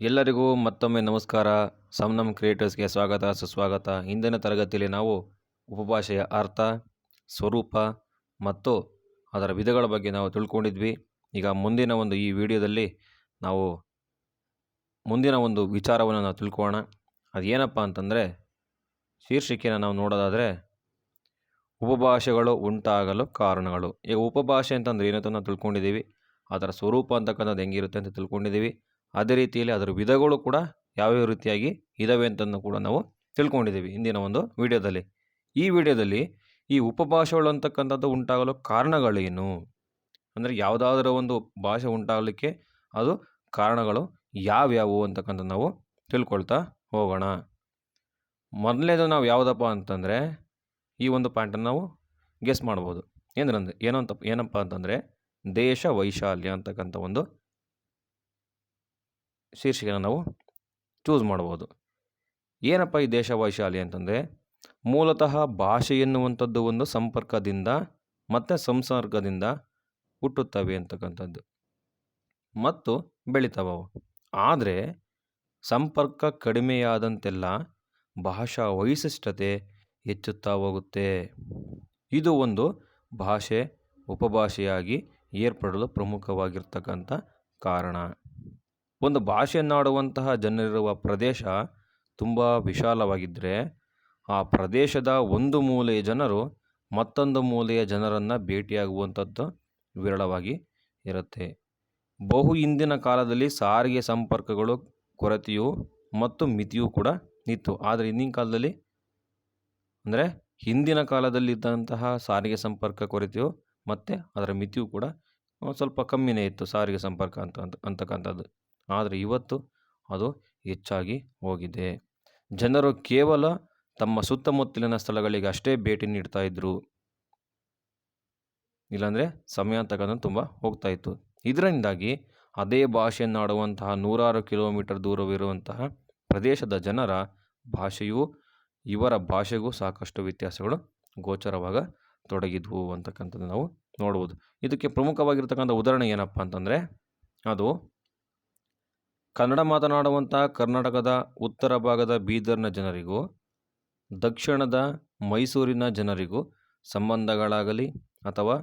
ಎಲ್ಲರಿಗೂ ಮತ್ತೊಮ್ಮೆ ನಮಸ್ಕಾರ. ಸಂನಮ್ ಕ್ರಿಯೇಟರ್ಸ್ಗೆ ಸ್ವಾಗತ, ಸುಸ್ವಾಗತ. ಇಂದಿನ ತರಗತಿಯಲ್ಲಿ ನಾವು ಉಪಭಾಷೆಯ ಅರ್ಥ, ಸ್ವರೂಪ ಮತ್ತು ಅದರ ವಿಧಗಳ ಬಗ್ಗೆ ನಾವು ತಿಳ್ಕೊಂಡಿದ್ವಿ. ಈಗ ಮುಂದಿನ ಒಂದು ಈ ವಿಡಿಯೋದಲ್ಲಿ ನಾವು ಮುಂದಿನ ಒಂದು ವಿಚಾರವನ್ನು ನಾವು ತಿಳ್ಕೊಳ್ಳೋಣ. ಅದೇನಪ್ಪ ಅಂತಂದರೆ, ಶೀರ್ಷಿಕೆನ ನಾವು ನೋಡೋದಾದರೆ, ಉಪಭಾಷೆಗಳು ಉಂಟಾಗಲು ಕಾರಣಗಳು. ಈಗ ಉಪಭಾಷೆ ಅಂತಂದ್ರೆ ಏನಂತ ನಾವು ತಿಳ್ಕೊಂಡಿದ್ದೀವಿ. ಅದರ ಸ್ವರೂಪ ಅಂತಕ್ಕಂಥದ್ದು ಹೆಂಗಿರುತ್ತೆ ಅಂತ ತಿಳ್ಕೊಂಡಿದ್ದೀವಿ. ಅದೇ ರೀತಿಯಲ್ಲಿ ಅದರ ವಿಧಗಳು ಕೂಡ ಯಾವ್ಯಾವ ರೀತಿಯಾಗಿ ಇದ್ದಾವೆ ಅಂತಂದು ಕೂಡ ನಾವು ತಿಳ್ಕೊಂಡಿದ್ದೀವಿ ಇಂದಿನ ಒಂದು ವಿಡಿಯೋದಲ್ಲಿ. ಈ ವಿಡಿಯೋದಲ್ಲಿ ಈ ಉಪಭಾಷೆಗಳು ಅಂತಕ್ಕಂಥದ್ದು ಉಂಟಾಗಲು ಕಾರಣಗಳೇನು? ಅಂದರೆ ಯಾವುದಾದ್ರೂ ಒಂದು ಭಾಷೆ ಉಂಟಾಗಲಿಕ್ಕೆ ಅದು ಕಾರಣಗಳು ಯಾವ್ಯಾವು ಅಂತಕ್ಕಂಥದ್ದು ನಾವು ತಿಳ್ಕೊಳ್ತಾ ಹೋಗೋಣ. ಮೊದಲನೇದು ನಾವು ಯಾವುದಪ್ಪ ಅಂತಂದರೆ ಈ ಒಂದು ಪಾಯಿಂಟನ್ನು ನಾವು ಗೆಸ್ ಮಾಡ್ಬೋದು. ಏನಂದ್ರೆ ಏನಂತ ಏನಪ್ಪ ಅಂತಂದರೆ ದೇಶ ವೈಶಾಲ್ಯ ಅಂತಕ್ಕಂಥ ಒಂದು ಶೀರ್ಷಿಕೆನ ನಾವು ಚೂಸ್ ಮಾಡ್ಬೋದು. ಏನಪ್ಪ ಈ ದೇಶ ವೈಶಾಲಿ ಅಂತಂದರೆ, ಮೂಲತಃ ಭಾಷೆ ಎನ್ನುವಂಥದ್ದು ಒಂದು ಸಂಪರ್ಕದಿಂದ ಮತ್ತು ಸಂಸರ್ಗದಿಂದ ಹುಟ್ಟುತ್ತವೆ ಅಂತಕ್ಕಂಥದ್ದು. ಮತ್ತು ಬೆಳಿತಾವವು ಆದರೆ ಸಂಪರ್ಕ ಕಡಿಮೆಯಾದಂತೆಲ್ಲ ಭಾಷಾ ವೈಶಿಷ್ಟ್ಯತೆ ಹೆಚ್ಚುತ್ತಾ ಹೋಗುತ್ತೆ. ಇದು ಒಂದು ಭಾಷೆ ಉಪಭಾಷೆಯಾಗಿ ಏರ್ಪಡಲು ಪ್ರಮುಖವಾಗಿರ್ತಕ್ಕಂಥ ಕಾರಣ. ಒಂದು ಭಾಷೆಯನ್ನಾಡುವಂತಹ ಜನರಿರುವ ಪ್ರದೇಶ ತುಂಬ ವಿಶಾಲವಾಗಿದ್ದರೆ ಆ ಪ್ರದೇಶದ ಒಂದು ಮೂಲೆಯ ಜನರು ಮತ್ತೊಂದು ಮೂಲೆಯ ಜನರನ್ನು ಭೇಟಿಯಾಗುವಂಥದ್ದು ವಿರಳವಾಗಿ ಇರುತ್ತೆ. ಬಹು ಹಿಂದಿನ ಕಾಲದಲ್ಲಿ ಸಾರಿಗೆ ಸಂಪರ್ಕಗಳು, ಕೊರತೆಯು ಮತ್ತು ಮಿತಿಯೂ ಕೂಡ ಇತ್ತು. ಆದರೆ ಇಂದಿನ ಕಾಲದಲ್ಲಿ ಅಂದರೆ ಹಿಂದಿನ ಕಾಲದಲ್ಲಿ ಇದ್ದಂತಹ ಸಾರಿಗೆ ಸಂಪರ್ಕ, ಕೊರತೆಯು ಮತ್ತು ಅದರ ಮಿತಿಯು ಕೂಡ ಸ್ವಲ್ಪ ಕಮ್ಮಿನೇ ಇತ್ತು ಸಾರಿಗೆ ಸಂಪರ್ಕ ಅಂತ, ಅಂತಕ್ಕಂಥದ್ದು. ಆದರೆ ಇವತ್ತು ಅದು ಹೆಚ್ಚಾಗಿ ಹೋಗಿದೆ. ಜನರು ಕೇವಲ ತಮ್ಮ ಸುತ್ತಮುತ್ತಲಿನ ಸ್ಥಳಗಳಿಗೆ ಅಷ್ಟೇ ಭೇಟಿ ನೀಡ್ತಾ ಇದ್ದರು ಇಲ್ಲಾಂದರೆ ಸಮಯ ತಗೊಂಡು ತುಂಬ ಹೋಗ್ತಾ ಇತ್ತು. ಇದರಿಂದಾಗಿ ಅದೇ ಭಾಷೆಯನ್ನಾಡುವಂತಹ ನೂರಾರು ಕಿಲೋಮೀಟರ್ ದೂರವಿರುವಂತಹ ಪ್ರದೇಶದ ಜನರ ಭಾಷೆಯು ಇವರ ಭಾಷೆಗೂ ಸಾಕಷ್ಟು ವ್ಯತ್ಯಾಸಗಳು ಗೋಚರವಾಗ ತೊಡಗಿದ್ವು ಅಂತಕ್ಕಂಥದ್ದು ನಾವು ನೋಡ್ಬೋದು. ಇದಕ್ಕೆ ಪ್ರಮುಖವಾಗಿರ್ತಕ್ಕಂಥ ಉದಾಹರಣೆ ಏನಪ್ಪ ಅಂತಂದರೆ ಅದು ಕನ್ನಡ ಮಾತನಾಡುವಂಥ ಕರ್ನಾಟಕದ ಉತ್ತರ ಭಾಗದ ಬೀದರ್ನ ಜನರಿಗೂ, ದಕ್ಷಿಣದ ಮೈಸೂರಿನ ಜನರಿಗೂ ಸಂಬಂಧಗಳಾಗಲಿ ಅಥವಾ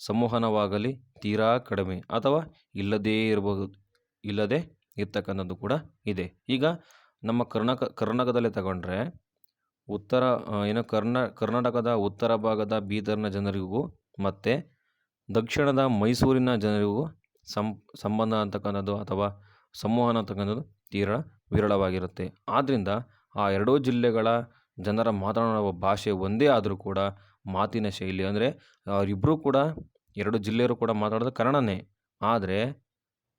ಸಂವಹನವಾಗಲಿ ತೀರಾ ಕಡಿಮೆ ಅಥವಾ ಇಲ್ಲದೇ ಇರಬಹುದು, ಇಲ್ಲದೆ ಇರ್ತಕ್ಕಂಥದ್ದು ಕೂಡ ಇದೆ. ಈಗ ನಮ್ಮ ಕರ್ನಾಟಕ ಕರ್ನಾಟಕದಲ್ಲಿ ತಗೊಂಡ್ರೆ ಉತ್ತರ ಏನು ಕರ್ನಾ, ಕರ್ನಾಟಕದ ಉತ್ತರ ಭಾಗದ ಬೀದರ್ನ ಜನರಿಗೂ ಮತ್ತು ದಕ್ಷಿಣದ ಮೈಸೂರಿನ ಜನರಿಗೂ ಸಂಬಂಧ ಅಂತಕ್ಕಂಥದ್ದು ಅಥವಾ ಸಂವಹನ ಅಂತಕ್ಕಂಥದ್ದು ತೀರಾ ವಿರಳವಾಗಿರುತ್ತೆ. ಆದ್ದರಿಂದ ಆ ಎರಡೂ ಜಿಲ್ಲೆಗಳ ಜನರ ಮಾತನಾಡುವ ಭಾಷೆ ಒಂದೇ ಆದರೂ ಕೂಡ ಮಾತಿನ ಶೈಲಿ ಅಂದರೆ ಅವರಿಬ್ಬರೂ ಕೂಡ ಎರಡು ಜಿಲ್ಲೆಯರು ಕೂಡ ಮಾತಾಡೋದು ಕನ್ನಡನೇ ಆದರೆ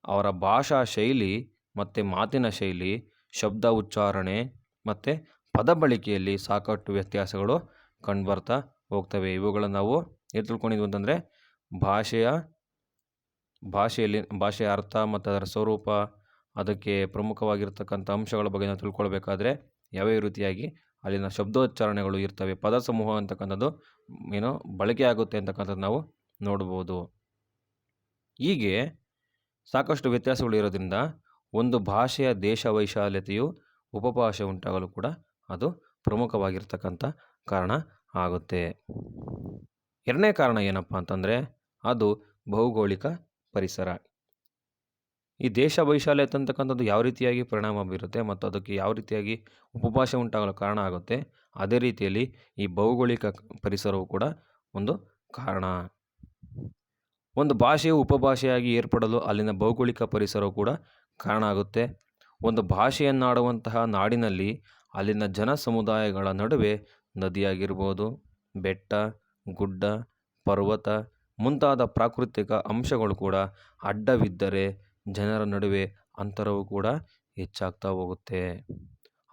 ಅವರ ಭಾಷಾ ಶೈಲಿ ಮತ್ತು ಮಾತಿನ ಶೈಲಿ, ಶಬ್ದ ಉಚ್ಚಾರಣೆ ಮತ್ತು ಪದ ಬಳಕೆಯಲ್ಲಿ ಸಾಕಷ್ಟು ವ್ಯತ್ಯಾಸಗಳು ಕಂಡುಬರ್ತಾ ಹೋಗ್ತವೆ. ಇವುಗಳನ್ನು ನಾವು ಏನು ತಿಳ್ಕೊಂಡಿದ್ವಿ ಅಂತಂದರೆ ಭಾಷೆಯ ಭಾಷೆಯಲ್ಲಿ ಭಾಷೆಯ ಅರ್ಥ ಮತ್ತು ಅದರ ಸ್ವರೂಪ ಅದಕ್ಕೆ ಪ್ರಮುಖವಾಗಿರ್ತಕ್ಕಂಥ ಅಂಶಗಳ ಬಗ್ಗೆ ನಾವು ತಿಳ್ಕೊಳ್ಬೇಕಾದ್ರೆ ಯಾವ್ಯಾವ ರೀತಿಯಾಗಿ ಅಲ್ಲಿನ ಶಬ್ದೋಚ್ಚಾರಣೆಗಳು ಇರ್ತವೆ, ಪದ ಸಮೂಹ ಅಂತಕ್ಕಂಥದ್ದು ಏನು ಬಳಕೆ ಆಗುತ್ತೆ ಅಂತಕ್ಕಂಥದ್ದು ನಾವು ನೋಡ್ಬೋದು. ಹೀಗೆ ಸಾಕಷ್ಟು ವ್ಯತ್ಯಾಸಗಳು ಇರೋದ್ರಿಂದ ಒಂದು ಭಾಷೆಯ ದೇಶ ವೈಶಾಲ್ಯತೆಯು ಉಪಭಾಷೆ ಉಂಟಾಗಲು ಕೂಡ ಅದು ಪ್ರಮುಖವಾಗಿರ್ತಕ್ಕಂಥ ಕಾರಣ ಆಗುತ್ತೆ. ಎರಡನೇ ಕಾರಣ ಏನಪ್ಪ ಅಂತಂದರೆ ಅದು ಭೌಗೋಳಿಕ ಪರಿಸರ. ಈ ದೇಶ ವೈಶಾಲ್ಯತೆ ಅಂತಕ್ಕಂಥದ್ದು ಯಾವ ರೀತಿಯಾಗಿ ಪರಿಣಾಮ ಬೀರುತ್ತೆ ಮತ್ತು ಅದಕ್ಕೆ ಯಾವ ರೀತಿಯಾಗಿ ಉಪಭಾಷೆ ಉಂಟಾಗಲು ಕಾರಣ ಆಗುತ್ತೆ, ಅದೇ ರೀತಿಯಲ್ಲಿ ಈ ಭೌಗೋಳಿಕ ಪರಿಸರವು ಕೂಡ ಒಂದು ಕಾರಣ. ಒಂದು ಭಾಷೆಯು ಉಪಭಾಷೆಯಾಗಿ ಏರ್ಪಡಲು ಅಲ್ಲಿನ ಭೌಗೋಳಿಕ ಪರಿಸರವು ಕೂಡ ಕಾರಣ ಆಗುತ್ತೆ. ಒಂದು ಭಾಷೆಯನ್ನಾಡುವಂತಹ ನಾಡಿನಲ್ಲಿ ಅಲ್ಲಿನ ಜನ ಸಮುದಾಯಗಳ ನಡುವೆ ನದಿಯಾಗಿರ್ಬೋದು, ಬೆಟ್ಟ, ಗುಡ್ಡ, ಪರ್ವತ ಮುಂತಾದ ಪ್ರಾಕೃತಿಕ ಅಂಶಗಳು ಕೂಡ ಅಡ್ಡವಿದ್ದರೆ ಜನರ ನಡುವೆ ಅಂತರವು ಕೂಡ ಹೆಚ್ಚಾಗ್ತಾ ಹೋಗುತ್ತೆ.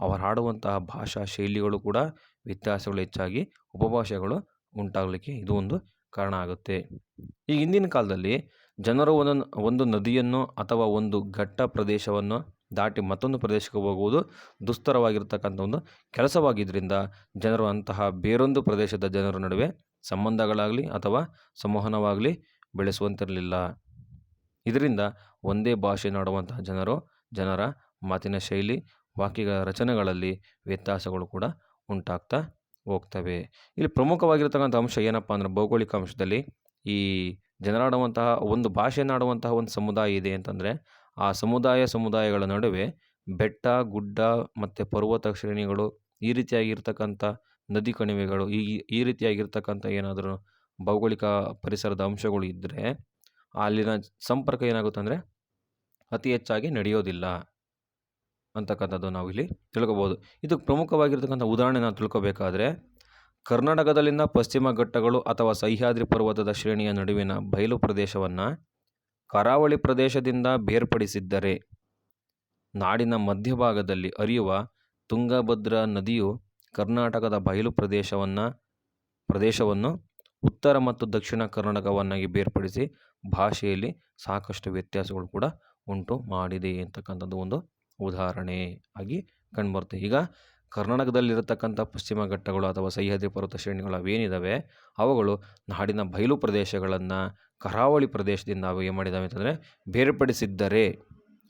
ಅವರು ಆಡುವಂತಹ ಭಾಷಾ ಶೈಲಿಗಳು ಕೂಡ ವ್ಯತ್ಯಾಸಗಳು ಹೆಚ್ಚಾಗಿ ಉಪಭಾಷೆಗಳು ಉಂಟಾಗಲಿಕ್ಕೆ ಇದು ಒಂದು ಕಾರಣ ಆಗುತ್ತೆ. ಈ ಹಿಂದಿನ ಕಾಲದಲ್ಲಿ ಜನರು ಒಂದೊಂದು, ಒಂದು ನದಿಯನ್ನು ಅಥವಾ ಒಂದು ಘಟ್ಟ ಪ್ರದೇಶವನ್ನು ದಾಟಿ ಮತ್ತೊಂದು ಪ್ರದೇಶಕ್ಕೆ ಹೋಗುವುದು ದುಸ್ತರವಾಗಿರ್ತಕ್ಕಂಥ ಒಂದು ಕೆಲಸವಾಗಿದ್ದರಿಂದ ಜನರು ಅಂತಹ ಬೇರೊಂದು ಪ್ರದೇಶದ ಜನರ ನಡುವೆ ಸಂಬಂಧಗಳಾಗಲಿ ಅಥವಾ ಸಂವಹನವಾಗಲಿ ಬೆಳೆಸುವಂತಿರಲಿಲ್ಲ. ಇದರಿಂದ ಒಂದೇ ಭಾಷೆ ನಾಡುವಂತಹ ಜನರು, ಜನರ ಮಾತಿನ ಶೈಲಿ, ವಾಕ್ಯಗಳ ರಚನೆಗಳಲ್ಲಿ ವ್ಯತ್ಯಾಸಗಳು ಕೂಡ ಉಂಟಾಗ್ತಾ ಹೋಗ್ತವೆ. ಇಲ್ಲಿ ಪ್ರಮುಖವಾಗಿರ್ತಕ್ಕಂಥ ಅಂಶ ಏನಪ್ಪ ಅಂದರೆ ಭೌಗೋಳಿಕ ಅಂಶದಲ್ಲಿ ಈ ಜನರಾಡುವಂತಹ ಒಂದು ಭಾಷೆಯನ್ನಾಡುವಂತಹ ಒಂದು ಸಮುದಾಯ ಇದೆ ಅಂತಂದರೆ, ಆ ಸಮುದಾಯ ಸಮುದಾಯಗಳ ನಡುವೆ ಬೆಟ್ಟ, ಗುಡ್ಡ ಮತ್ತು ಪರ್ವತ ಶ್ರೇಣಿಗಳು ಈ ರೀತಿಯಾಗಿರ್ತಕ್ಕಂಥ ನದಿ ಕಣಿವೆಗಳು ಈ ಈ ರೀತಿಯಾಗಿರ್ತಕ್ಕಂಥ ಏನಾದರೂ ಭೌಗೋಳಿಕ ಪರಿಸರದ ಅಂಶಗಳು ಇದ್ದರೆ ಅಲ್ಲಿನ ಸಂಪರ್ಕ ಏನಾಗುತ್ತೆ ಅಂದರೆ ಅತಿ ಹೆಚ್ಚಾಗಿ ನಡೆಯೋದಿಲ್ಲ ಅಂತಕ್ಕಂಥದ್ದು ನಾವು ಇಲ್ಲಿ ತಿಳ್ಕೊಬೋದು. ಇದಕ್ಕೆ ಪ್ರಮುಖವಾಗಿರ್ತಕ್ಕಂಥ ಉದಾಹರಣೆ ನಾವು ತಿಳ್ಕೊಬೇಕಾದ್ರೆ, ಕರ್ನಾಟಕದಲ್ಲಿನ ಪಶ್ಚಿಮ ಘಟ್ಟಗಳು ಅಥವಾ ಸಹ್ಯಾದ್ರಿ ಪರ್ವತದ ಶ್ರೇಣಿಯ ನಡುವಿನ ಬಯಲು ಪ್ರದೇಶವನ್ನು ಕರಾವಳಿ ಪ್ರದೇಶದಿಂದ ಬೇರ್ಪಡಿಸಿದ್ದರೆ, ನಾಡಿನ ಮಧ್ಯಭಾಗದಲ್ಲಿ ಅರಿಯುವ ತುಂಗಭದ್ರಾ ನದಿಯು ಕರ್ನಾಟಕದ ಬಯಲು ಪ್ರದೇಶವನ್ನು ಪ್ರದೇಶವನ್ನು ಉತ್ತರ ಮತ್ತು ದಕ್ಷಿಣ ಕರ್ನಾಟಕವನ್ನಾಗಿ ಬೇರ್ಪಡಿಸಿ ಭಾಷೆಯಲ್ಲಿ ಸಾಕಷ್ಟು ವ್ಯತ್ಯಾಸಗಳು ಕೂಡ ಉಂಟು, ಮಾಡಿದೆ ಅಂತಕ್ಕಂಥದ್ದು ಒಂದು ಉದಾಹರಣೆ ಆಗಿ ಕಂಡುಬರುತ್ತೆ. ಈಗ ಕರ್ನಾಟಕದಲ್ಲಿರತಕ್ಕಂಥ ಪಶ್ಚಿಮ ಘಟ್ಟಗಳು ಅಥವಾ ಸಹ್ಯಾದ್ರಿ ಪರ್ವತ ಶ್ರೇಣಿಗಳು ಅವೇನಿದ್ದಾವೆ ಅವುಗಳು ನಾಡಿನ ಬಯಲು ಪ್ರದೇಶಗಳನ್ನು ಕರಾವಳಿ ಪ್ರದೇಶದಿಂದ ಅವು ಏನು ಮಾಡಿದ್ದಾವೆ ಅಂತಂದರೆ ಬೇರ್ಪಡಿಸಿದ್ದರೆ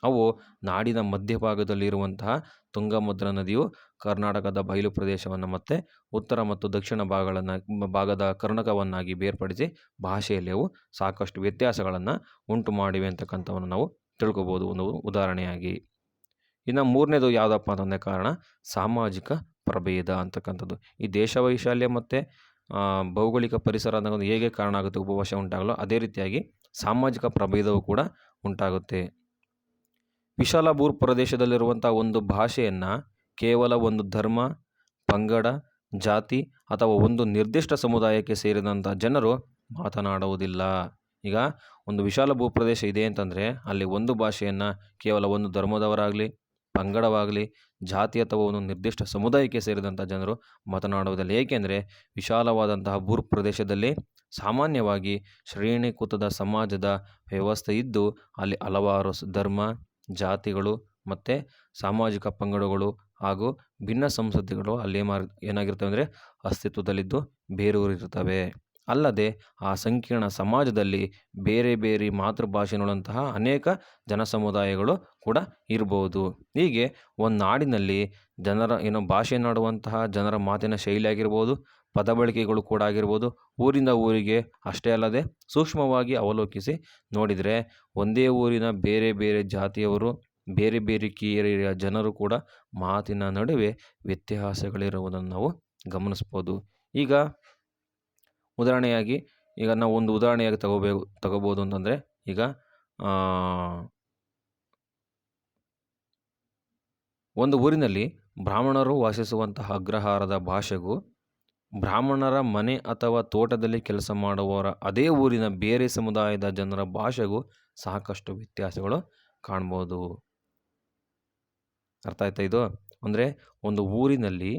ಅವು ನಾಡಿನ ಮಧ್ಯಭಾಗದಲ್ಲಿರುವಂತಹ ತುಂಗಭದ್ರಾ ನದಿಯು ಕರ್ನಾಟಕದ ಬಯಲು ಪ್ರದೇಶವನ್ನು ಮತ್ತು ಉತ್ತರ ಮತ್ತು ದಕ್ಷಿಣ ಭಾಗಗಳನ್ನು ಭಾಗದ ಕರ್ಣಕವನ್ನಾಗಿ ಬೇರ್ಪಡಿಸಿ ಭಾಷೆಯಲ್ಲಿ ಅವು ಸಾಕಷ್ಟು ವ್ಯತ್ಯಾಸಗಳನ್ನು ಉಂಟು ಮಾಡಿವೆ ಅಂತಕ್ಕಂಥವನ್ನು ನಾವು ತಿಳ್ಕೊಬೋದು. ಒಂದು ಉದಾಹರಣೆಯಾಗಿ ಇನ್ನು ಮೂರನೇದು ಯಾವುದಪ್ಪ ಅಂತಂದರೆ ಕಾರಣ ಸಾಮಾಜಿಕ ಪ್ರಭೇದ ಅಂತಕ್ಕಂಥದ್ದು. ಈ ದೇಶ ವೈಶಾಲ್ಯ ಮತ್ತು ಭೌಗೋಳಿಕ ಪರಿಸರ ಅನ್ನೋದು ಹೇಗೆ ಕಾರಣ ಆಗುತ್ತೆ, ಉಪಭಾಷೆ ಉಂಟಾಗಲು ಅದೇ ರೀತಿಯಾಗಿ ಸಾಮಾಜಿಕ ಪ್ರಭೇದವು ಕೂಡ ಉಂಟಾಗುತ್ತೆ. ವಿಶಾಲ ಭೂ ಪ್ರದೇಶದಲ್ಲಿರುವಂಥ ಒಂದು ಭಾಷೆಯನ್ನು ಕೇವಲ ಒಂದು ಧರ್ಮ, ಪಂಗಡ, ಜಾತಿ ಅಥವಾ ಒಂದು ನಿರ್ದಿಷ್ಟ ಸಮುದಾಯಕ್ಕೆ ಸೇರಿದಂಥ ಜನರು ಮಾತನಾಡುವುದಿಲ್ಲ. ಈಗ ಒಂದು ವಿಶಾಲ ಭೂಪ್ರದೇಶ ಇದೆ ಅಂತಂದರೆ ಅಲ್ಲಿ ಒಂದು ಭಾಷೆಯನ್ನು ಕೇವಲ ಒಂದು ಧರ್ಮದವರಾಗಲಿ, ಪಂಗಡವಾಗಲಿ, ಜಾತಿ ಅಥವಾ ಒಂದು ನಿರ್ದಿಷ್ಟ ಸಮುದಾಯಕ್ಕೆ ಸೇರಿದಂಥ ಜನರು ಮಾತನಾಡುವುದಿಲ್ಲ. ಏಕೆಂದರೆ ವಿಶಾಲವಾದಂತಹ ಭೂಪ್ರದೇಶದಲ್ಲಿ ಸಾಮಾನ್ಯವಾಗಿ ಶ್ರೇಣೀಕೃತದ ಸಮಾಜದ ವ್ಯವಸ್ಥೆ ಇದ್ದು ಅಲ್ಲಿ ಹಲವಾರು ಧರ್ಮ ಜಾತಿಗಳು ಮತ್ತು ಸಾಮಾಜಿಕ ಪಂಗಡಗಳು ಹಾಗೂ ಭಿನ್ನ ಸಂಸ್ಕೃತಿಗಳು ಅಲ್ಲಿ ಮಾರ್ ಏನಾಗಿರ್ತವೆ ಅಂದರೆ ಅಸ್ತಿತ್ವದಲ್ಲಿದ್ದು ಬೇರೂರಿರ್ತವೆ ಅಲ್ಲದೆ ಆ ಸಂಕೀರ್ಣ ಸಮಾಜದಲ್ಲಿ ಬೇರೆ ಬೇರೆ ಮಾತೃಭಾಷೆಗಳಂತಹ ಅನೇಕ ಜನ ಸಮುದಾಯಗಳು ಕೂಡ ಇರ್ಬೋದು. ಹೀಗೆ ಒಂದು ನಾಡಿನಲ್ಲಿ ಜನರ ಏನೋ ನಾಡುವಂತಹ ಜನರ ಮಾತಿನ ಶೈಲಿ ಆಗಿರ್ಬೋದು ಪದ ಬಳಕೆಗಳು ಕೂಡ ಆಗಿರ್ಬೋದು, ಊರಿಂದ ಊರಿಗೆ ಅಷ್ಟೇ ಅಲ್ಲದೆ ಸೂಕ್ಷ್ಮವಾಗಿ ಅವಲೋಕಿಸಿ ನೋಡಿದರೆ ಒಂದೇ ಊರಿನ ಬೇರೆ ಬೇರೆ ಜಾತಿಯವರು, ಬೇರೆ ಬೇರೆ ಕೀರಿಯ ಜನರು ಕೂಡ ಮಾತಿನ ನಡುವೆ ವ್ಯತ್ಯಾಸಗಳಿರುವುದನ್ನು ನಾವು ಗಮನಿಸ್ಬೋದು. ಈಗ ಉದಾಹರಣೆಯಾಗಿ, ಈಗ ನಾವು ಒಂದು ಉದಾಹರಣೆಯಾಗಿ ತಗೋಬೇಕು ತಗೋಬೋದು ಅಂತಂದರೆ, ಈಗ ಒಂದು ಊರಿನಲ್ಲಿ ಬ್ರಾಹ್ಮಣರು ವಾಸಿಸುವಂತಹ ಅಗ್ರಹಾರದ ಭಾಷೆಗೂ ಬ್ರಾಹ್ಮಣರ ಮನೆ ಅಥವಾ ತೋಟದಲ್ಲಿ ಕೆಲಸ ಮಾಡುವವರ ಅದೇ ಊರಿನ ಬೇರೆ ಸಮುದಾಯದ ಜನರ ಭಾಷೆಗೂ ಸಾಕಷ್ಟು ವ್ಯತ್ಯಾಸಗಳು ಕಾಣ್ಬೋದು. ಅರ್ಥ ಆಯ್ತಾ ಇದು? ಅಂದರೆ ಒಂದು ಊರಿನಲ್ಲಿ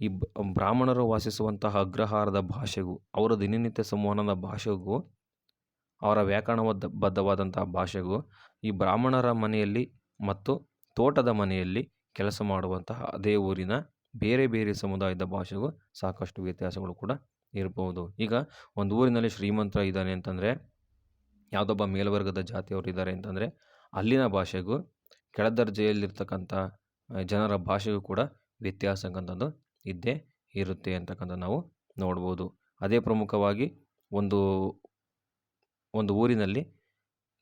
ಈ ಬ್ರಾಹ್ಮಣರು ವಾಸಿಸುವಂತಹ ಅಗ್ರಹಾರದ ಭಾಷೆಗೂ, ಅವರ ದಿನನಿತ್ಯ ಸಂವಹನದ ಭಾಷೆಗೂ, ಅವರ ವ್ಯಾಕರಣಬದ್ಧ, ಬದ್ಧವಾದಂತಹ ಭಾಷೆಗೂ, ಈ ಬ್ರಾಹ್ಮಣರ ಮನೆಯಲ್ಲಿ ಮತ್ತು ತೋಟದ ಮನೆಯಲ್ಲಿ ಕೆಲಸ ಮಾಡುವಂತಹ ಅದೇ ಊರಿನ ಬೇರೆ ಬೇರೆ ಸಮುದಾಯದ ಭಾಷೆಗೂ ಸಾಕಷ್ಟು ವ್ಯತ್ಯಾಸಗಳು ಕೂಡ ಇರ್ಬೋದು. ಈಗ ಒಂದು ಊರಿನಲ್ಲಿ ಶ್ರೀಮಂತ ಇದ್ದಾನೆ ಅಂತಂದರೆ, ಯಾವುದೊಬ್ಬ ಮೇಲ್ವರ್ಗದ ಜಾತಿಯವರು ಇದ್ದಾರೆ ಅಂತಂದರೆ, ಅಲ್ಲಿನ ಭಾಷೆಗೂ ಕೆಳದರ್ಜೆಯಲ್ಲಿರ್ತಕ್ಕಂಥ ಜನರ ಭಾಷೆಗೂ ಕೂಡ ವ್ಯತ್ಯಾಸ ಅಂತಕ್ಕಂಥದ್ದು ಇದ್ದೇ ಇರುತ್ತೆ ಅಂತಕ್ಕಂಥ ನಾವು ನೋಡ್ಬೋದು. ಅದೇ ಪ್ರಮುಖವಾಗಿ ಒಂದು ಒಂದು ಊರಿನಲ್ಲಿ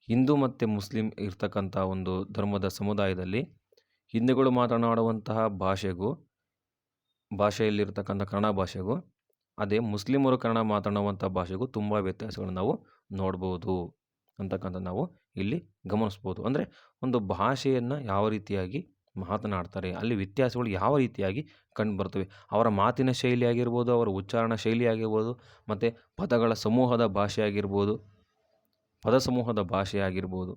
ಹಿಂದೂ ಮತ್ತು ಮುಸ್ಲಿಂ ಇರ್ತಕ್ಕಂಥ ಒಂದು ಧರ್ಮದ ಸಮುದಾಯದಲ್ಲಿ ಹಿಂದೂಗಳು ಮಾತನಾಡುವಂತಹ ಭಾಷೆಗೂ ಭಾಷೆಯಲ್ಲಿರ್ತಕ್ಕಂಥ ಕನ್ನಡ ಭಾಷೆಗೂ, ಅದೇ ಮುಸ್ಲಿಮರು ಕನ್ನಡ ಮಾತಾಡುವಂಥ ಭಾಷೆಗೂ ತುಂಬ ವ್ಯತ್ಯಾಸಗಳನ್ನು ನಾವು ನೋಡ್ಬೋದು ಅಂತಕ್ಕಂಥ ನಾವು ಇಲ್ಲಿ ಗಮನಿಸ್ಬೋದು. ಅಂದರೆ ಒಂದು ಭಾಷೆಯನ್ನು ಯಾವ ರೀತಿಯಾಗಿ ಮಾತನಾಡ್ತಾರೆ, ಅಲ್ಲಿ ವ್ಯತ್ಯಾಸಗಳು ಯಾವ ರೀತಿಯಾಗಿ ಕಂಡು ಬರ್ತವೆ, ಅವರ ಮಾತಿನ ಶೈಲಿ ಆಗಿರ್ಬೋದು ಅವರ ಉಚ್ಚಾರಣ ಶೈಲಿ ಆಗಿರ್ಬೋದು ಮತ್ತು ಪದಗಳ ಸಮೂಹದ ಭಾಷೆ ಆಗಿರ್ಬೋದು ಪದ ಸಮೂಹದ ಭಾಷೆ ಆಗಿರ್ಬೋದು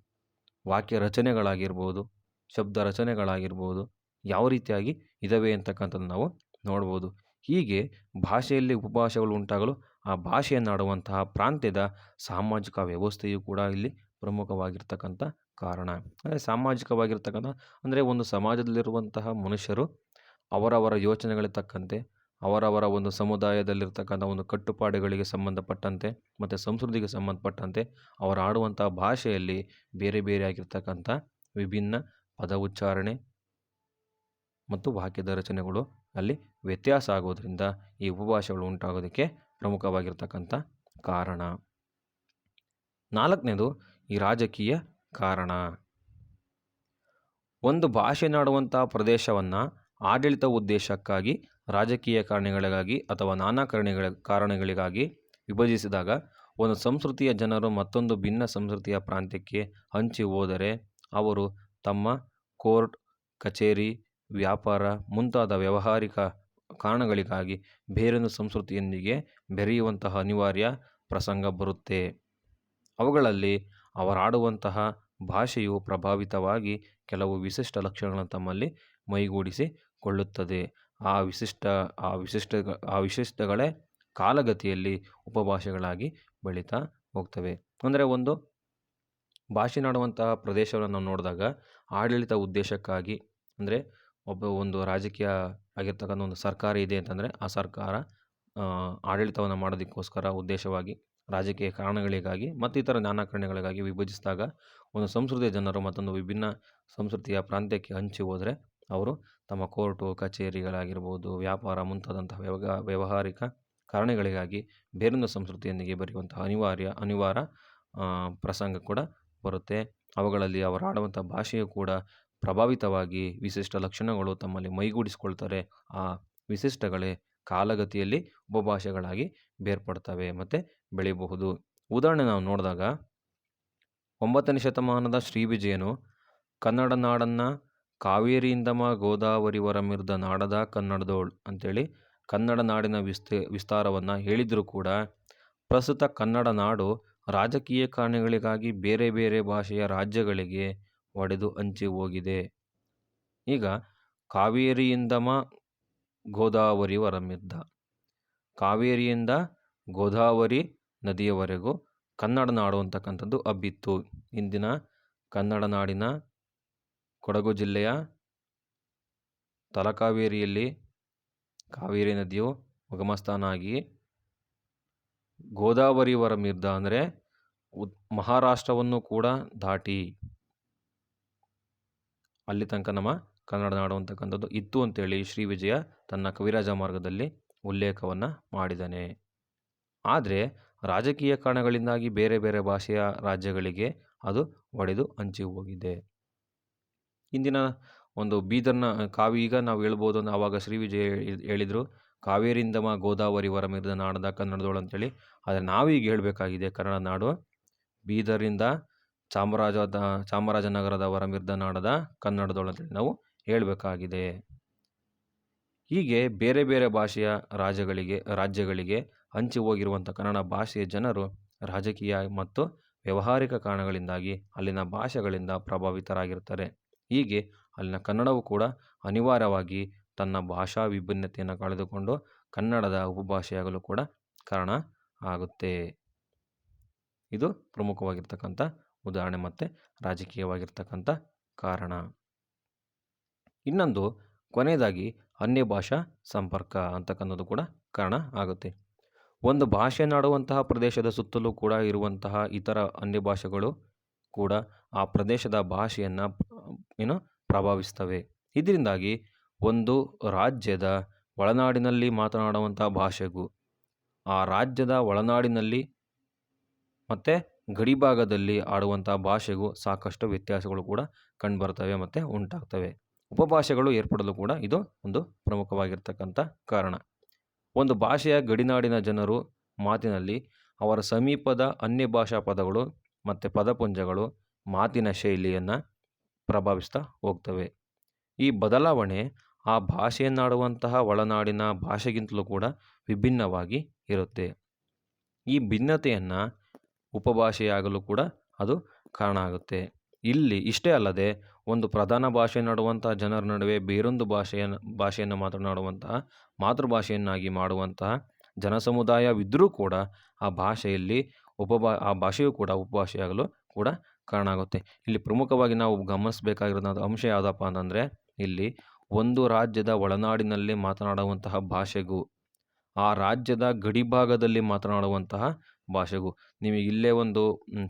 ವಾಕ್ಯ ರಚನೆಗಳಾಗಿರ್ಬೋದು, ಶಬ್ದ ರಚನೆಗಳಾಗಿರ್ಬೋದು, ಯಾವ ರೀತಿಯಾಗಿ ಇದಾವೆ ಅಂತಕ್ಕಂಥದ್ದು ನಾವು ನೋಡ್ಬೋದು. ಹೀಗೆ ಭಾಷೆಯಲ್ಲಿ ಉಪಭಾಷೆಗಳು ಉಂಟಾಗಲು ಆ ಭಾಷೆಯನ್ನಾಡುವಂತಹ ಪ್ರಾಂತ್ಯದ ಸಾಮಾಜಿಕ ವ್ಯವಸ್ಥೆಯು ಕೂಡ ಇಲ್ಲಿ ಪ್ರಮುಖವಾಗಿರ್ತಕ್ಕಂಥ ಕಾರಣ. ಅಂದರೆ ಸಾಮಾಜಿಕವಾಗಿರ್ತಕ್ಕಂಥ ಅಂದರೆ ಒಂದು ಸಮಾಜದಲ್ಲಿರುವಂತಹ ಮನುಷ್ಯರು ಅವರವರ ಯೋಚನೆಗಳಿಗೆ ತಕ್ಕಂತೆ, ಅವರವರ ಒಂದು ಸಮುದಾಯದಲ್ಲಿರ್ತಕ್ಕಂಥ ಒಂದು ಕಟ್ಟುಪಾಡುಗಳಿಗೆ ಸಂಬಂಧಪಟ್ಟಂತೆ ಮತ್ತು ಸಂಸ್ಕೃತಿಗೆ ಸಂಬಂಧಪಟ್ಟಂತೆ ಅವರು ಆಡುವಂಥ ಭಾಷೆಯಲ್ಲಿ ಬೇರೆ ಬೇರೆ ಆಗಿರ್ತಕ್ಕಂಥ ವಿಭಿನ್ನ ಪದ ಉಚ್ಚಾರಣೆ ಮತ್ತು ವಾಕ್ಯದ ರಚನೆಗಳು ಅಲ್ಲಿ ವ್ಯತ್ಯಾಸ ಆಗೋದ್ರಿಂದ ಈ ಉಪಭಾಷೆಗಳು ಉಂಟಾಗೋದಕ್ಕೆ ಪ್ರಮುಖವಾಗಿರ್ತಕ್ಕಂಥ ಕಾರಣ. ನಾಲ್ಕನೇದು, ಈ ರಾಜಕೀಯ ಕಾರಣ. ಒಂದು ಭಾಷೆ ನಾಡುವಂಥ ಪ್ರದೇಶವನ್ನು ಆಡಳಿತ ಉದ್ದೇಶಕ್ಕಾಗಿ, ರಾಜಕೀಯ ಕಾರಣಗಳಿಗಾಗಿ ಅಥವಾ ನಾನಾ ಕಾರಣಗಳ, ಕಾರಣಗಳಿಗಾಗಿ ವಿಭಜಿಸಿದಾಗ ಒಂದು ಸಂಸ್ಕೃತಿಯ ಜನರು ಮತ್ತೊಂದು ಭಿನ್ನ ಸಂಸ್ಕೃತಿಯ ಪ್ರಾಂತ್ಯಕ್ಕೆ ಹಂಚಿ ಹೋದರೆ ಅವರು ತಮ್ಮ ಕೋರ್ಟ್, ಕಚೇರಿ ವ್ಯಾಪಾರ ಮುಂತಾದ ವ್ಯಾವಹಾರಿಕ ಕಾರಣಗಳಿಗಾಗಿ ಬೇರೊಂದು ಸಂಸ್ಕೃತಿಯೊಂದಿಗೆ ಬೆರೆಯುವಂತಹ ಅನಿವಾರ್ಯ ಪ್ರಸಂಗ ಬರುತ್ತೆ. ಅವುಗಳಲ್ಲಿ ಅವರಾಡುವಂತಹ ಭಾಷೆಯು ಪ್ರಭಾವಿತವಾಗಿ ಕೆಲವು ವಿಶಿಷ್ಟ ಲಕ್ಷಣಗಳನ್ನು ತಮ್ಮಲ್ಲಿ ಮೈಗೂಡಿಸಿಕೊಳ್ಳುತ್ತದೆ. ಆ ವಿಶಿಷ್ಟ ಆ ವಿಶಿಷ್ಟ, ಆ ವಿಶಿಷ್ಟಗಳೇ ಕಾಲಗತಿಯಲ್ಲಿ ಉಪಭಾಷೆಗಳಾಗಿ ಬೆಳೀತಾ ಹೋಗ್ತವೆ. ಅಂದರೆ ಒಂದು ಭಾಷೆನಾಡುವಂತಹ ಪ್ರದೇಶವನ್ನು ನಾವು ನೋಡಿದಾಗ ಆಡಳಿತ ಉದ್ದೇಶಕ್ಕಾಗಿ, ಅಂದರೆ ಒಬ್ಬ ಒಂದು ರಾಜಕೀಯ ಆಗಿರ್ತಕ್ಕಂಥ ಒಂದು ಸರ್ಕಾರ ಇದೆ ಅಂತಂದರೆ, ಆ ಸರ್ಕಾರ ಆಡಳಿತವನ್ನು ಮಾಡೋದಕ್ಕೋಸ್ಕರ ಉದ್ದೇಶವಾಗಿ, ರಾಜಕೀಯ ಕಾರಣಗಳಿಗಾಗಿ ಮತ್ತು ಇತರ ಕಾರಣಗಳಿಗಾಗಿ ವಿಭಜಿಸಿದಾಗ ಒಂದು ಸಂಸ್ಕೃತಿಯ ಜನರು ಮತ್ತೊಂದು ವಿಭಿನ್ನ ಸಂಸ್ಕೃತಿಯ ಪ್ರಾಂತ್ಯಕ್ಕೆ ಹಂಚಿ ಹೋದರೆ, ಅವರು ತಮ್ಮ ಕೋರ್ಟು, ಕಚೇರಿಗಳಾಗಿರ್ಬೋದು, ವ್ಯಾಪಾರ ಮುಂತಾದಂತಹ ವ್ಯವ ವ್ಯಾವಹಾರಿಕ ಕಾರಣಗಳಿಗಾಗಿ ಬೇರೊಂದು ಸಂಸ್ಕೃತಿಯೊಂದಿಗೆ ಬರೆಯುವಂತಹ ಅನಿವಾರ್ಯ ಅನಿವಾರ್ಯ ಪ್ರಸಂಗ ಕೂಡ ಬರುತ್ತೆ. ಅವುಗಳಲ್ಲಿ ಅವರು ಆಡುವಂಥ ಭಾಷೆಯು ಕೂಡ ಪ್ರಭಾವಿತವಾಗಿ ವಿಶಿಷ್ಟ ಲಕ್ಷಣಗಳು ತಮ್ಮಲ್ಲಿ ಮೈಗೂಡಿಸಿಕೊಳ್ತಾರೆ. ಆ ವಿಶಿಷ್ಟಗಳೇ ಕಾಲಗತಿಯಲ್ಲಿ ಉಪಭಾಷೆಗಳಾಗಿ ಬೇರ್ಪಡ್ತವೆ ಮತ್ತು ಬೆಳೆಯಬಹುದು. ಉದಾಹರಣೆ ನಾವು ನೋಡಿದಾಗ, ಒಂಬತ್ತನೇ ಶತಮಾನದ ಶ್ರೀವಿಜಯನು ಕನ್ನಡ ನಾಡನ್ನು ಕಾವೇರಿಯಿಂದಮ ಗೋದಾವರಿ ಮಿರ್ದ ನಾಡದ ಕನ್ನಡದೋಳ್ ಅಂತೇಳಿ ಕನ್ನಡ ನಾಡಿನ ವಿಸ್ತ, ವಿಸ್ತಾರವನ್ನು ಹೇಳಿದರೂ ಕೂಡ ಪ್ರಸ್ತುತ ಕನ್ನಡ ನಾಡು ರಾಜಕೀಯ ಕಾರಣಗಳಿಗಾಗಿ ಬೇರೆ ಬೇರೆ ಭಾಷೆಯ ರಾಜ್ಯಗಳಿಗೆ ಒಡೆದು ಹಂಚಿ ಹೋಗಿದೆ. ಈಗ ಕಾವೇರಿಯಿಂದಮ ಗೋದಾವರಿ ವರಮಿದ್ದ ಕಾವೇರಿಯಿಂದ ಗೋದಾವರಿ ನದಿಯವರೆಗೂ ಕನ್ನಡ ನಾಡು ಅಂತಕ್ಕಂಥದ್ದು ಹಬ್ಬಿತ್ತು. ಇಂದಿನ ಕನ್ನಡ ನಾಡಿನ ಕೊಡಗು ಜಿಲ್ಲೆಯ ತಲಕಾವೇರಿಯಲ್ಲಿ ಕಾವೇರಿ ನದಿಯು ಉಗಮಸ್ಥಾನ ಆಗಿ ಗೋದಾವರಿ ವರಮಿದ್ದ ಅಂದರೆ ಉತ್ ಮಹಾರಾಷ್ಟ್ರವನ್ನು ಕೂಡ ದಾಟಿ ಅಲ್ಲಿ ತನಕ ನಮ್ಮ ಕನ್ನಡ ನಾಡು ಅಂತಕ್ಕಂಥದ್ದು ಇತ್ತು ಅಂತೇಳಿ ಶ್ರೀ ವಿಜಯ ತನ್ನ ಕವಿರಾಜ ಮಾರ್ಗದಲ್ಲಿ ಉಲ್ಲೇಖವನ್ನು ಮಾಡಿದ್ದಾನೆ ಆದರೆ ರಾಜಕೀಯ ಕಾರಣಗಳಿಂದಾಗಿ ಬೇರೆ ಬೇರೆ ಭಾಷೆಯ ರಾಜ್ಯಗಳಿಗೆ ಅದು ಒಡೆದು ಹಂಚಿ ಹೋಗಿದೆ. ಇಂದಿನ ಒಂದು ಬೀದರ್ನ ಕಾವಿ ಈಗ ನಾವು ಹೇಳ್ಬೋದು ಅಂದರೆ ಆವಾಗ ಶ್ರೀ ವಿಜಯ ಹೇಳಿದರು ಕಾವೇರಿಂದಮ ಗೋದಾವರಿ ವರ ಮೀರಿದ ನಾಡದ ಕನ್ನಡದೋಳು ಅಂತೇಳಿ. ಆದರೆ ನಾವೀಗ ಹೇಳಬೇಕಾಗಿದೆ ಕನ್ನಡ ನಾಡು ಬೀದರಿಂದ ಚಾಮರಾಜದ ಚಾಮರಾಜನಗರದವರ ಮಿರ್ಧನಾಡದ ಕನ್ನಡದೊಳಗೆ ನಾವು ಹೇಳಬೇಕಾಗಿದೆ. ಹೀಗೆ ಬೇರೆ ಬೇರೆ ಭಾಷೆಯ ರಾಜ್ಯಗಳಿಗೆ ರಾಜ್ಯಗಳಿಗೆ ಹಂಚಿ ಹೋಗಿರುವಂಥ ಕನ್ನಡ ಭಾಷೆಯ ಜನರು ರಾಜಕೀಯ ಮತ್ತು ವ್ಯಾವಹಾರಿಕ ಕಾರಣಗಳಿಂದಾಗಿ ಅಲ್ಲಿನ ಭಾಷೆಗಳಿಂದ ಪ್ರಭಾವಿತರಾಗಿರ್ತಾರೆ ಹೀಗೆ ಅಲ್ಲಿನ ಕನ್ನಡವು ಕೂಡ ಅನಿವಾರ್ಯವಾಗಿ ತನ್ನ ಭಾಷಾ ವಿಭಿನ್ನತೆಯನ್ನು ಕಳೆದುಕೊಂಡು ಕನ್ನಡದ ಉಪಭಾಷೆಯಾಗಲು ಕೂಡ ಕಾರಣ ಆಗುತ್ತೆ. ಇದು ಪ್ರಮುಖವಾಗಿರ್ತಕ್ಕಂಥ ಉದಾಹರಣೆ ಮತ್ತು ರಾಜಕೀಯವಾಗಿರ್ತಕ್ಕಂಥ ಕಾರಣ. ಇನ್ನೊಂದು, ಕೊನೆಯದಾಗಿ ಅನ್ಯ ಭಾಷಾ ಸಂಪರ್ಕ ಅಂತಕ್ಕಂಥದ್ದು ಕೂಡ ಕಾರಣ ಆಗುತ್ತೆ. ಒಂದು ಭಾಷೆ ನಾಡುವಂತಹ ಪ್ರದೇಶದ ಸುತ್ತಲೂ ಕೂಡ ಇರುವಂತಹ ಇತರ ಅನ್ಯ ಭಾಷೆಗಳು ಕೂಡ ಆ ಪ್ರದೇಶದ ಭಾಷೆಯನ್ನು ಏನು ಪ್ರಭಾವಿಸ್ತವೆ. ಇದರಿಂದಾಗಿ ಒಂದು ರಾಜ್ಯದ ಒಳನಾಡಿನಲ್ಲಿ ಮಾತನಾಡುವಂಥ ಭಾಷೆಗೂ, ಆ ರಾಜ್ಯದ ಒಳನಾಡಿನಲ್ಲಿ ಮತ್ತು ಗಡಿಭಾಗದಲ್ಲಿ ಆಡುವಂಥ ಭಾಷೆಗೂ ಸಾಕಷ್ಟು ವ್ಯತ್ಯಾಸಗಳು ಕೂಡ ಕಂಡುಬರ್ತವೆ ಮತ್ತು ಉಂಟಾಗ್ತವೆ. ಉಪಭಾಷೆಗಳು ಏರ್ಪಡಲು ಕೂಡ ಇದು ಒಂದು ಪ್ರಮುಖವಾಗಿರ್ತಕ್ಕಂಥ ಕಾರಣ. ಒಂದು ಭಾಷೆಯ ಗಡಿನಾಡಿನ ಜನರು ಮಾತಿನಲ್ಲಿ ಅವರ ಸಮೀಪದ ಅನ್ಯ ಭಾಷಾ ಪದಗಳು ಮತ್ತು ಪದಪುಂಜಗಳು ಮಾತಿನ ಶೈಲಿಯನ್ನು ಪ್ರಭಾವಿಸ್ತಾ ಹೋಗ್ತವೆ. ಈ ಬದಲಾವಣೆ ಆ ಭಾಷೆಯನ್ನಾಡುವಂತಹ ಒಳನಾಡಿನ ಭಾಷೆಗಿಂತಲೂ ಕೂಡ ವಿಭಿನ್ನವಾಗಿ ಇರುತ್ತೆ. ಈ ಭಿನ್ನತೆಯನ್ನು ಉಪಭಾಷೆಯಾಗಲು ಕೂಡ ಅದು ಕಾರಣ ಆಗುತ್ತೆ. ಇಲ್ಲಿ ಇಷ್ಟೇ ಅಲ್ಲದೆ ಒಂದು ಪ್ರಧಾನ ಭಾಷೆ ನಡುವಂತಹ ಜನರ ನಡುವೆ ಬೇರೊಂದು ಭಾಷೆಯನ್ನು ಭಾಷೆಯನ್ನು ಮಾತನಾಡುವಂತಹ ಮಾತೃಭಾಷೆಯನ್ನಾಗಿ ಮಾಡುವಂತಹ ಜನಸಮುದಾಯವಿದ್ದರೂ ಕೂಡ ಆ ಭಾಷೆಯಲ್ಲಿ ಉಪಭಾ, ಆ ಭಾಷೆಯು ಕೂಡ ಉಪಭಾಷೆಯಾಗಲು ಕೂಡ ಕಾರಣ ಆಗುತ್ತೆ. ಇಲ್ಲಿ ಪ್ರಮುಖವಾಗಿ ನಾವು ಗಮನಿಸಬೇಕಾಗಿರೋದು ಅಂಶ ಯಾವುದಪ್ಪ ಅಂತಂದರೆ, ಇಲ್ಲಿ ಒಂದು ರಾಜ್ಯದ ಒಳನಾಡಿನಲ್ಲಿ ಮಾತನಾಡುವಂತಹ ಭಾಷೆಗೂ, ಆ ರಾಜ್ಯದ ಗಡಿಭಾಗದಲ್ಲಿ ಮಾತನಾಡುವಂತಹ ಭಾಷೆಗೂ. ನಿಮಗೆ ಇಲ್ಲೇ ಒಂದು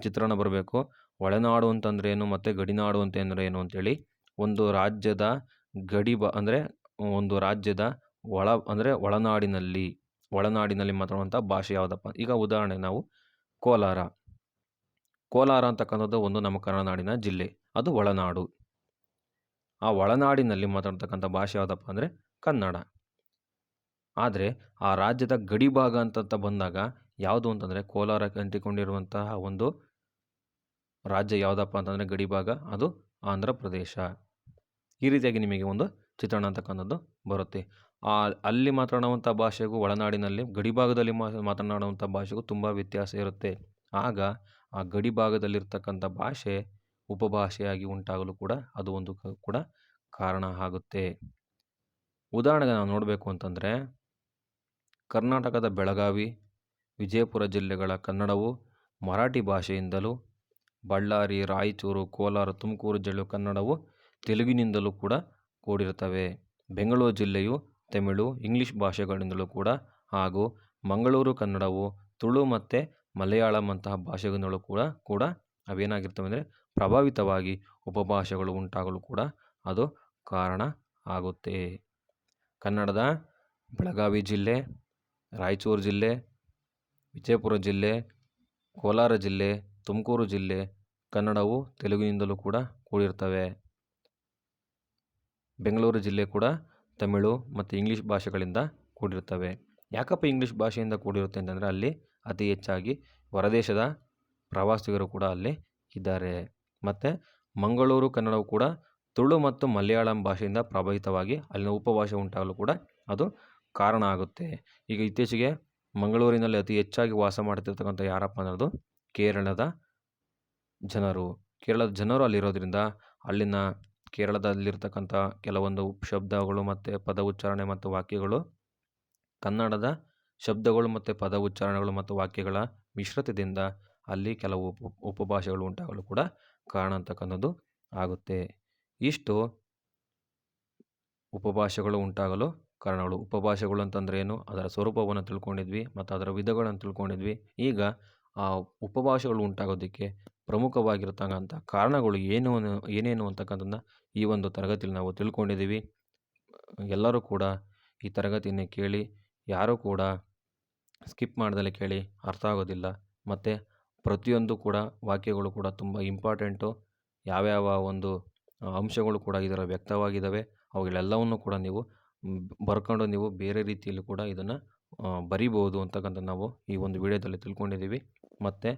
ಚಿತ್ರಣ ಬರಬೇಕು. ಒಳನಾಡು ಅಂತಂದ್ರೆ ಏನು ಮತ್ತು ಗಡಿನಾಡು ಅಂತ ಅಂದರೆ ಏನು ಅಂತೇಳಿ ಒಂದು ರಾಜ್ಯದ ಗಡಿ ಬ, ಅಂದರೆ ಒಂದು ರಾಜ್ಯದ ಒಳ, ಅಂದರೆ ಒಳನಾಡಿನಲ್ಲಿ ಒಳನಾಡಿನಲ್ಲಿ ಮಾತಾಡುವಂಥ ಭಾಷೆ ಯಾವುದಪ್ಪ? ಈಗ ಉದಾಹರಣೆ ನಾವು ಕೋಲಾರ. ಕೋಲಾರ ಅಂತಕ್ಕಂಥದ್ದು ಒಂದು ನಮ್ಮ ಕನ್ನಡನಾಡಿನ ಜಿಲ್ಲೆ. ಅದು ಒಳನಾಡು. ಆ ಒಳನಾಡಿನಲ್ಲಿ ಮಾತಾಡ್ತಕ್ಕಂಥ ಭಾಷೆ ಯಾವುದಪ್ಪ ಅಂದರೆ ಕನ್ನಡ. ಆದರೆ ಆ ರಾಜ್ಯದ ಗಡಿ ಭಾಗ ಅಂತ ಬಂದಾಗ ಯಾವುದು ಅಂತಂದರೆ ಕೋಲಾರಕ್ಕೆ ಅಂಟಿಕೊಂಡಿರುವಂತಹ ಒಂದು ರಾಜ್ಯ ಯಾವುದಪ್ಪ ಅಂತಂದರೆ ಗಡಿ ಭಾಗ ಅದು ಆಂಧ್ರ ಪ್ರದೇಶ. ಈ ರೀತಿಯಾಗಿ ನಿಮಗೆ ಒಂದು ಚಿತ್ರಣ ಅಂತಕ್ಕಂಥದ್ದು ಬರುತ್ತೆ. ಆ, ಅಲ್ಲಿ ಮಾತನಾಡುವಂಥ ಭಾಷೆಗೂ ಒಳನಾಡಿನಲ್ಲಿ ಗಡಿ ಭಾಗದಲ್ಲಿ ಮಾತನಾಡುವಂಥ ಭಾಷೆಗೂ ತುಂಬ ವ್ಯತ್ಯಾಸ ಇರುತ್ತೆ. ಆಗ ಆ ಗಡಿ ಭಾಗದಲ್ಲಿರ್ತಕ್ಕಂಥ ಭಾಷೆ ಉಪಭಾಷೆಯಾಗಿ ಉಂಟಾಗಲು ಕೂಡ ಅದು ಒಂದು ಕೂಡ ಕಾರಣ ಆಗುತ್ತೆ. ಉದಾಹರಣೆಗೆ ನಾವು ನೋಡಬೇಕು ಅಂತಂದರೆ ಕರ್ನಾಟಕದ ಬೆಳಗಾವಿ ವಿಜಯಪುರ ಜಿಲ್ಲೆಗಳ ಕನ್ನಡವು ಮರಾಠಿ ಭಾಷೆಯಿಂದಲೂ, ಬಳ್ಳಾರಿ, ರಾಯಚೂರು, ಕೋಲಾರ, ತುಮಕೂರು ಜಿಲ್ಲೆ ಕನ್ನಡವು ತೆಲುಗಿನಿಂದಲೂ ಕೂಡ ಕೂಡಿರುತ್ತವೆ. ಬೆಂಗಳೂರು ಜಿಲ್ಲೆಯು ತಮಿಳು, ಇಂಗ್ಲೀಷ್ ಭಾಷೆಗಳಿಂದಲೂ ಕೂಡ ಹಾಗೂ ಮಂಗಳೂರು ಕನ್ನಡವು ತುಳು ಮತ್ತು ಮಲಯಾಳಂ ಅಂತಹ ಭಾಷೆಗಳಿಂದಲೂ ಕೂಡ ಕೂಡ ಅವೇನಾಗಿರ್ತವೆ ಅಂದರೆ ಪ್ರಭಾವಿತವಾಗಿ ಉಪಭಾಷೆಗಳು ಉಂಟಾಗಲು ಕೂಡ ಅದು ಕಾರಣ ಆಗುತ್ತೆ. ಕನ್ನಡದ ಬೆಳಗಾವಿ ಜಿಲ್ಲೆ, ರಾಯಚೂರು ಜಿಲ್ಲೆ ವಿಜಯಪುರ ಜಿಲ್ಲೆ, ಕೋಲಾರ ಜಿಲ್ಲೆ, ತುಮಕೂರು ಜಿಲ್ಲೆ ಕನ್ನಡವು ತೆಲುಗಿನಿಂದಲೂ ಕೂಡ ಕೂಡಿರ್ತವೆ. ಬೆಂಗಳೂರು ಜಿಲ್ಲೆ ಕೂಡ ತಮಿಳು ಮತ್ತು ಇಂಗ್ಲೀಷ್ ಭಾಷೆಗಳಿಂದ ಕೂಡಿರ್ತವೆ. ಯಾಕಪ್ಪ ಇಂಗ್ಲೀಷ್ ಭಾಷೆಯಿಂದ ಕೂಡಿರುತ್ತೆ ಅಂತಂದರೆ ಅಲ್ಲಿ ಅತಿ ಹೆಚ್ಚಾಗಿ ಹೊರದೇಶದ ಪ್ರವಾಸಿಗರು ಕೂಡ ಅಲ್ಲಿ ಇದ್ದಾರೆ. ಮತ್ತು ಮಂಗಳೂರು, ಕನ್ನಡವು ಕೂಡ ತುಳು ಮತ್ತು ಮಲಯಾಳಂ ಭಾಷೆಯಿಂದ ಪ್ರಭಾವಿತವಾಗಿ ಅಲ್ಲಿನ ಉಪಭಾಷೆ ಉಂಟಾಗಲು ಕೂಡ ಅದು ಕಾರಣ ಆಗುತ್ತೆ. ಈಗ ಇತ್ತೀಚೆಗೆ ಮಂಗಳೂರಿನಲ್ಲಿ ಅತಿ ಹೆಚ್ಚಾಗಿ ವಾಸ ಮಾಡ್ತಿರ್ತಕ್ಕಂಥ ಯಾರಪ್ಪ ಅನ್ನೋದು ಕೇರಳದ ಜನರು. ಕೇರಳದ ಜನರು ಅಲ್ಲಿರೋದ್ರಿಂದ ಅಲ್ಲಿನ ಕೇರಳದಲ್ಲಿರ್ತಕ್ಕಂಥ ಕೆಲವೊಂದು ಶಬ್ದಗಳು ಮತ್ತು ಪದ ಉಚ್ಚಾರಣೆ ಮತ್ತು ವಾಕ್ಯಗಳು, ಕನ್ನಡದ ಶಬ್ದಗಳು ಮತ್ತು ಪದ ಉಚ್ಚಾರಣೆಗಳು ಮತ್ತು ವಾಕ್ಯಗಳ ಮಿಶ್ರತದಿಂದ ಅಲ್ಲಿ ಕೆಲವು ಉಪ, ಉಪಭಾಷೆಗಳು ಉಂಟಾಗಲು ಕೂಡ ಕಾರಣ ಅಂತಕ್ಕಂಥದ್ದು ಆಗುತ್ತೆ. ಇಷ್ಟು ಉಪಭಾಷೆಗಳು ಉಂಟಾಗಲು ಕಾರಣಗಳು ಉಪಭಾಷೆಗಳು ಅಂತಂದ್ರೆ ಏನು? ಅದರ ಸ್ವರೂಪವನ್ನು ತಿಳ್ಕೊಂಡಿದ್ವಿ ಮತ್ತು ಅದರ ವಿಧಗಳನ್ನು ತಿಳ್ಕೊಂಡಿದ್ವಿ. ಈಗ ಆ ಉಪಭಾಷೆಗಳು ಉಂಟಾಗೋದಕ್ಕೆ ಪ್ರಮುಖವಾಗಿರ್ತಕ್ಕಂಥ ಕಾರಣಗಳು ಏನು ಏನೇನು ಅಂತಕ್ಕಂಥದ್ದನ್ನ ಈ ಒಂದು ತರಗತಿಯಲ್ಲಿ ನಾವು ತಿಳ್ಕೊಂಡಿದ್ದೀವಿ ಎಲ್ಲರೂ ಕೂಡ ಈ ತರಗತಿಯನ್ನು ಕೇಳಿ, ಯಾರೂ ಕೂಡ ಸ್ಕಿಪ್ ಮಾಡ್ದಲೆ ಕೇಳಿ ಅರ್ಥ ಆಗೋದಿಲ್ಲ. ಮತ್ತು ಪ್ರತಿಯೊಂದು ಕೂಡ ವಾಕ್ಯಗಳು ಕೂಡ ತುಂಬ ಇಂಪಾರ್ಟೆಂಟು. ಯಾವ್ಯಾವ ಒಂದು ಅಂಶಗಳು ಕೂಡ ಇದರ ವ್ಯಕ್ತವಾಗಿದ್ದಾವೆ ಅವುಗಳೆಲ್ಲವನ್ನು ಕೂಡ ನೀವು ಬರ್ಕೊಂಡು ನೀವು ಬೇರೆ ರೀತಿಯಲ್ಲಿ ಕೂಡ ಇದನ್ನು ಬರಿಬೋದು ಅಂತಕ್ಕಂಥ ನಾವು ಈ ಒಂದು ವಿಡಿಯೋದಲ್ಲಿ ತಿಳ್ಕೊಂಡಿದ್ದೀವಿ. ಮತ್ತು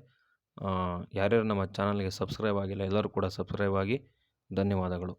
ಯಾರ್ಯಾರು ನಮ್ಮ ಚಾನಲ್ಗೆ ಸಬ್ಸ್ಕ್ರೈಬ್ ಆಗಿಲ್ಲ ಎಲ್ಲರೂ ಕೂಡ ಸಬ್ಸ್ಕ್ರೈಬ್ ಆಗಿ ಧನ್ಯವಾದಗಳು.